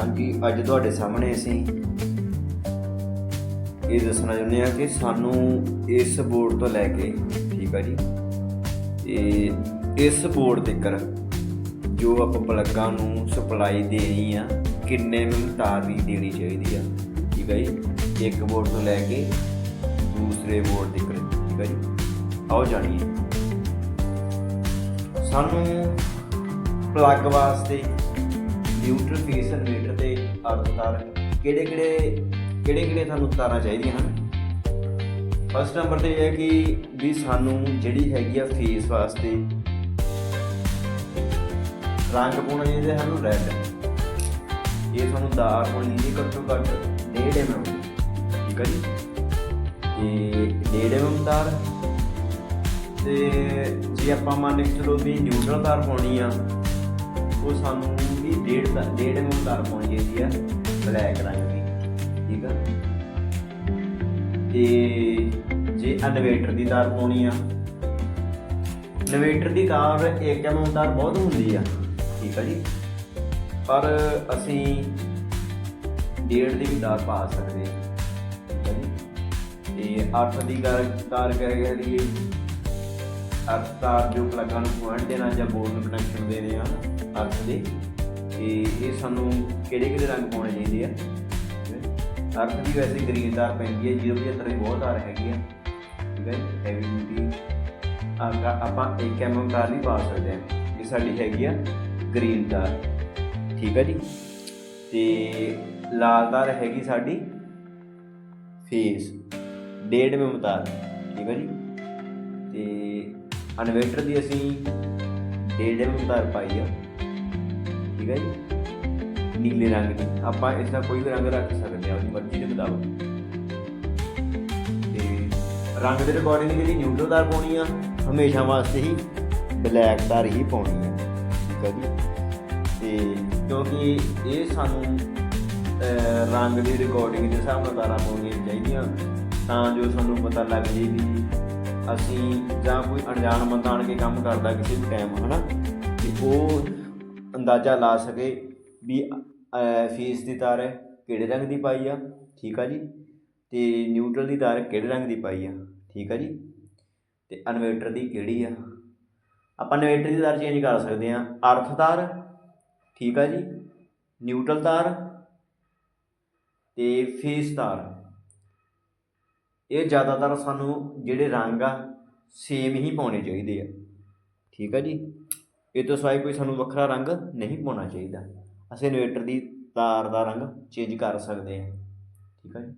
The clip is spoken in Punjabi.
ਹਾਂਜੀ ਅੱਜ ਤੁਹਾਡੇ ਸਾਹਮਣੇ ਅਸੀਂ ਇਹ ਦੱਸਣਾ ਚਾਹੁੰਦੇ ਹਾਂ ਕਿ ਸਾਨੂੰ ਇਸ ਬੋਰਡ ਤੋਂ ਲੈ ਕੇ, ਠੀਕ ਆ ਜੀ, ਤੇ ਇਸ ਬੋਰਡ ਤੱਕ ਜੋ ਆਪਾਂ ਪਲੱਗਾਂ ਨੂੰ ਸਪਲਾਈ ਦੇਣੀ ਆ, ਕਿੰਨੇ ਨੂੰ ਤਾਰ ਦੀ ਦੇਣੀ ਚਾਹੀਦੀ ਆ, ਠੀਕ ਆ ਜੀ, ਇੱਕ ਬੋਰਡ ਤੋਂ ਲੈ ਕੇ ਦੂਸਰੇ ਬੋਰਡ ਤੱਕ ਠੀਕ ਆ ਜੀ, ਆਓ ਜਾਣੀਏ। ਸਾਨੂੰ ਪਲੱਗ ਵਾਸਤੇ ਨਿਊਟਰਲ ਫੇਸ ਇਨਵੇਟਰ ਤੇ ਅਰਥ ਤਾਰ ਕਿਹੜੇ ਕਿਹੜੇ ਕਿਹੜੇ ਕਿਹੜੇ ਸਾਨੂੰ ਤਾਰਾਂ ਚਾਹੀਦੀਆਂ ਹਨ? ਫਸਟ ਨੰਬਰ ਤੇ ਇਹ ਹੈ ਕਿ ਵੀ ਸਾਨੂੰ ਜਿਹੜੀ ਹੈਗੀ ਆ ਫੇਸ ਵਾਸਤੇ ਰੰਗ ਪਾਉਣਾ ਚਾਹੀਦਾ ਸਾਨੂੰ ਰੈੱਡ ਇਹ ਸਾਨੂੰ ਦਾਰ ਹੋਣੀ ਚਾਹੀਦੀ, ਘੱਟੋ ਘੱਟ 1.5 mm ਠੀਕ ਹੈ ਜੀ? ਤੇ 1.5 mm ਤਾਰ ਤੇ ਜੇ ਆਪਾਂ ਮੰਨ ਕੇ ਚਲੋ ਵੀ ਨਿਊਟਰਲ ਤਾਰ ਪਾਉਣੀ ਆ ਉਹ ਸਾਨੂੰ ਵੀ ਡੇਢ ਦਾ, ਡੇਢ mm ਤਾਰ ਪਾਉਣੀ ਚਾਹੀਦੀ ਆ, ਬਲੈਕ ਰੰਗ ਦੀ, ਠੀਕ ਆ? ਤੇ ਜੇ ਇਨਵੇਟਰ ਦੀ ਤਾਰ ਪਾਉਣੀ ਆ। ਇਨਵੇਟਰ ਦੀ ਤਾਰ 1 mm ਤਾਰ ਬਹੁਤ ਹੁੰਦੀ ਆ, ਠੀਕ ਆ ਜੀ? ਪਰ ਅਸੀਂ ਡੇਢ ਦੀ ਵੀ ਤਾਰ ਪਾ ਸਕਦੇ ਹਾਂ ਤੇ 8 ਦੀ ਤਾਰ ਤਾਰ ਕਹਿ ਕਹਿ ਜੋ ਪਲੱਗਾਂ ਨੂੰ ਪੁਆਇੰਟ ਦੇਣਾ ਜਾਂ ਬੋਰਡ ਨੂੰ ਕਨੈਕਸ਼ਨ ਦੇਣੇ ਆ, ਅਰਥ ਦੇ, ਤੇ ਇਹ ਸਾਨੂੰ ਕਿਹੜੇ ਕਿਹੜੇ ਰੰਗ ਪਾਉਣੇ ਚਾਹੀਦੇ ਆ? ਅਰਥ ਵੀ ਵੈਸੇ ਗ੍ਰੀਨ ਤਾਰ ਪੈਂਦੀ ਹੈ ਜਿਹਦੇ ਵਿੱਚ ਤਰ੍ਹਾਂ ਬਹੁਤ ਤਾਰ ਹੈਗੀ ਆ, ਠੀਕ ਹੈ ਹੈਵੀ ਡਿਊਟੀ ਆਪਾਂ 1 mm ਤਾਰ ਵੀ ਪਾ ਸਕਦੇ ਹਾਂ ਇਹ ਸਾਡੀ ਹੈਗੀ ਆ ਗ੍ਰੀਨ ਠੀਕ ਹੈ ਜੀ? ਤੇ ਲਾਲ ਤਾਰ ਹੈਗੀ ਸਾਡੀ ਫੇਸ 1.5 mm ਤਾਰ, ਠੀਕ ਹੈ ਜੀ? ਤੇ ਇਨਵੇਟਰ ਦੀ ਅਸੀਂ 1.5 mm ਤਾਰ ਪਾਈ ਆ। ਠੀਕ ਹੈ ਜੀ? ਨੀਲੇ ਰੰਗ ਦੀ। ਆਪਾਂ ਇਸ ਦਾ ਕੋਈ ਵੀ ਰੰਗ ਰੱਖ ਸਕਦੇ ਹਾਂ ਆਪਣੀ ਮਰਜ਼ੀ ਦੇ ਮੁਤਾਬਕ। ਤੇ ਰੰਗ ਦੇ ਅਕੋਰਡਿੰਗ ਜਿਹੜੀ ਨਿਊਟਰਲ ਤਾਰ ਪਾਉਣੀ ਆ, ਹਮੇਸ਼ਾ ਵਾਸਤੇ ਹੀ ਬਲੈਕ ਤਾਰ ਹੀ ਪਾਉਣੀ ਆ। ਠੀਕ ਹੈ ਜੀ? ਤੇ ਕਿਉਂਕਿ ਇਹ ਸਾਨੂੰ ਰੰਗ ਦੀ ਰਿਕਾਰਡਿੰਗ ਦੇ ਹਿਸਾਬ ਨਾਲ ਤਾਰਾਂ ਪਾਉਣੀਆਂ ਚਾਹੀਦੀਆਂ, ਤਾਂ ਜੋ ਸਾਨੂੰ ਪਤਾ ਲੱਗ ਜੇ ਵੀ ਅਸੀਂ ਜਾਂ ਕੋਈ ਅਣਜਾਣ ਬੰਦਾ ਆਣ ਕੇ ਕੰਮ ਕਰਦਾ ਕਿਸੇ ਵੀ ਟਾਈਮ ਹਨਾ? ਤੇ ਉਹ ਅੰਦਾਜ਼ਾ ਲਾ ਸਕੇ ਵੀ ਫੀਸ ਦੀ ਤਾਰ ਕਿਹੜੇ ਰੰਗ ਦੀ ਪਾਈ ਆ, ਠੀਕ ਆ ਜੀ? ਤੇ ਨਿਊਟਰਲ ਦੀ ਤਾਰ ਕਿਹੜੇ ਰੰਗ ਦੀ ਪਾਈ ਆ, ਠੀਕ ਆ ਜੀ? ਤੇ ਇਨਵੇਟਰ ਦੀ ਕਿਹੜੀ ਆ? ਆਪਾਂ ਇਨਵੇਟਰ ਦੀ ਤਾਰ ਚੇਂਜ ਕਰ ਸਕਦੇ ਆ ਅਰਥ ਤਾਰ, ਠੀਕ ਆ ਜੀ? ਨਿਊਟਰਲ ਤਾਰ ਤੇ ਫੇਸ ਤਾਰ। ਇਹ ਜ਼ਿਆਦਾਤਰ ਸਾਨੂੰ ਜਿਹੜੇ ਰੰਗ ਆ ਸੇਮ ਹੀ ਪਾਉਣੇ ਚਾਹੀਦੇ ਆ। ਠੀਕ ਆ ਜੀ? ਇਹ ਤੋਂ ਸਿਵਾਏ ਕੋਈ ਸਾਨੂੰ ਵੱਖਰਾ ਰੰਗ ਨਹੀਂ ਪਾਉਣਾ ਚਾਹੀਦਾ। ਅਸੀਂ ਇਨਵੇਟਰ ਦੀ ਤਾਰ ਦਾ ਰੰਗ ਚੇਂਜ ਕਰ ਸਕਦੇ ਹਾਂ ਠੀਕ ਆ ਜੀ?